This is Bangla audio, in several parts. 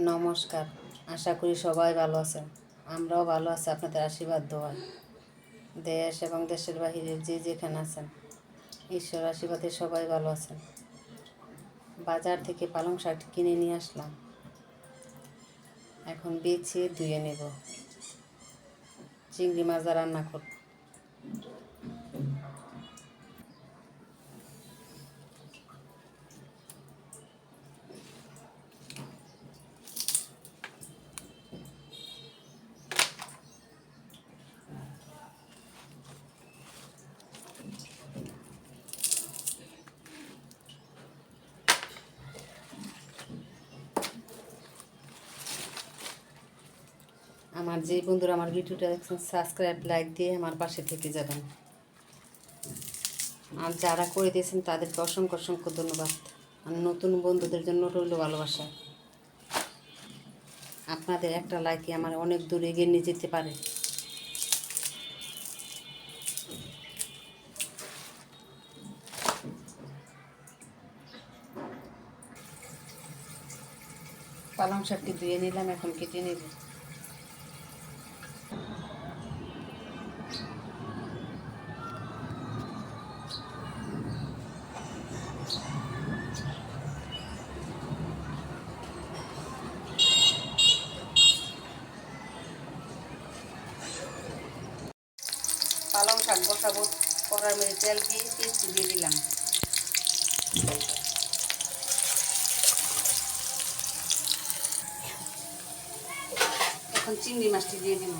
নমস্কার। আশা করি সবাই ভালো আছেন। আমরাও ভালো আছি, আপনাদের আশীর্বাদ, দোয়া। দেশ এবং দেশের বাহিরে যে যেখানে আছেন ঈশ্বর আশীর্বাদে সবাই ভালো আছেন। বাজার থেকে পালং শাক কিনে নিয়ে আসলাম। এখন বেছে ধুয়ে নেব। চিংড়ি মাছ রান্না করব। আমার যে বন্ধুরা আমার ভিডিওটা দেখছেন সাবস্ক্রাইব লাইক দিয়ে আমার পাশে থেকে যাবেন। আর যারা করে দিয়েছেন, তাদেরকে অসংখ্য অসংখ্য ধন্যবাদ। আর নতুন বন্ধুদের জন্য রইল ভালোবাসা। আপনাদের একটা লাইকে আমার অনেক দূর এগিয়ে নিয়ে যেতে পারে। পালং শাকটি ধুয়ে নিলাম, এখন কেটে নেব। শাক বসাবো। কড়ার মধ্যে তেল দিয়ে পেস্ট দিয়ে দিলাম। এখন চিংড়ি মাছটি দিয়ে দিব।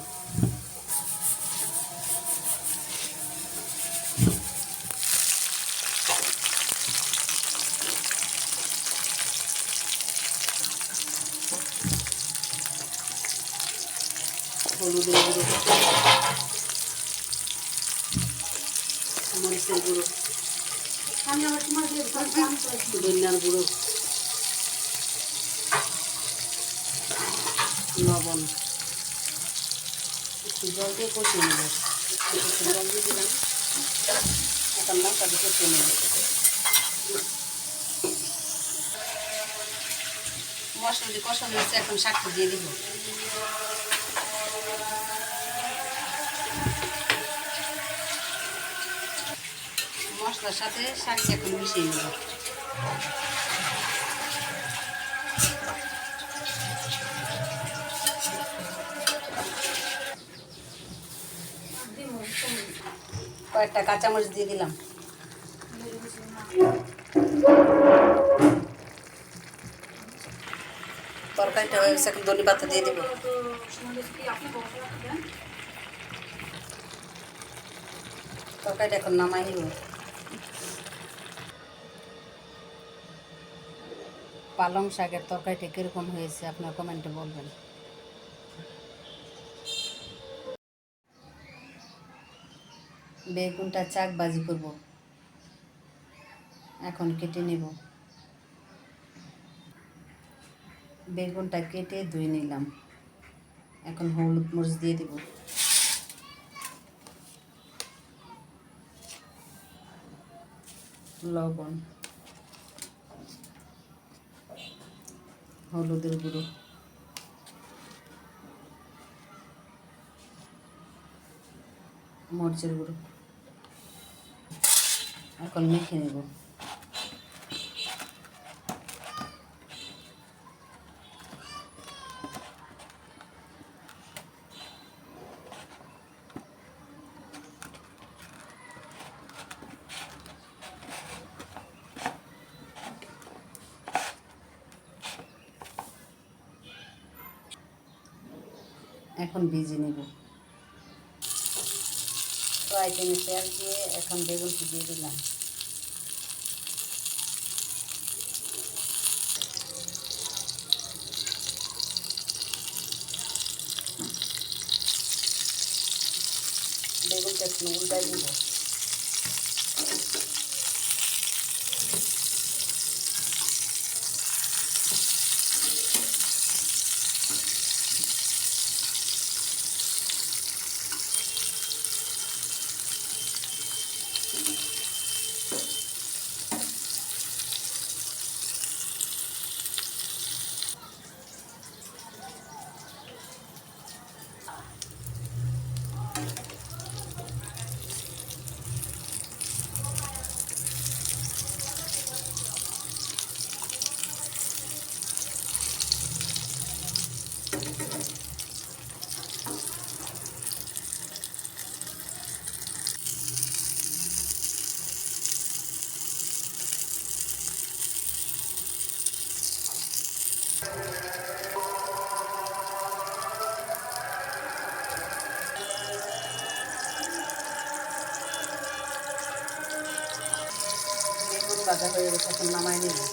মরিচের গুঁড়ো। ধনিয়ার গুঁড়ো। লবণ। একটু জল দিয়ে কষিয়ে নেব। একটু জল দিয়ে দিলাম। এখন মশলাটি কষিয়ে নেব। মশলাটি কষানো হয়েছে এখন শাকটি দিয়ে দিব। মশলার সাথে শাকটি এখন মিশিয়ে নেব। কয়েকটা কাঁচামরিচ দিয়ে দিলাম। তরকারিটা হয়ে গেছে, এখন ধনে পাতা দিয়ে দেবো। তরকারিটা এখন নামাই নিব। পালং শাকের তরকারিটা কীরকম হয়েছে আপনার কমেন্টে বলবেন। বেগুনটা চাক বাজি করব। এখন কেটে নেব। বেগুনটা কেটে ধুয়ে নিলাম। এখন হলুদ মরিচ দিয়ে দেব। লবণ। হলুদের গুঁড়ো। মরিচের গুঁড়ো। এখন মেখে নেব। এখন ভেজে নেব। ফ্রাই প্যানে তেল দিয়ে এখন বেগুনটি দিয়ে দিলাম। বেগুনটা একটু উল্টাই দিব ভাজা হয়ে গেছে এখন নামাই নিলাম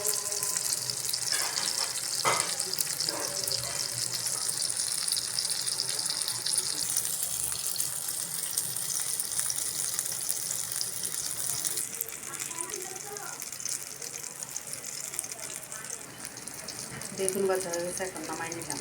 বেগুন ভাজা হয়ে গেছে এখন নামাই নিলাম।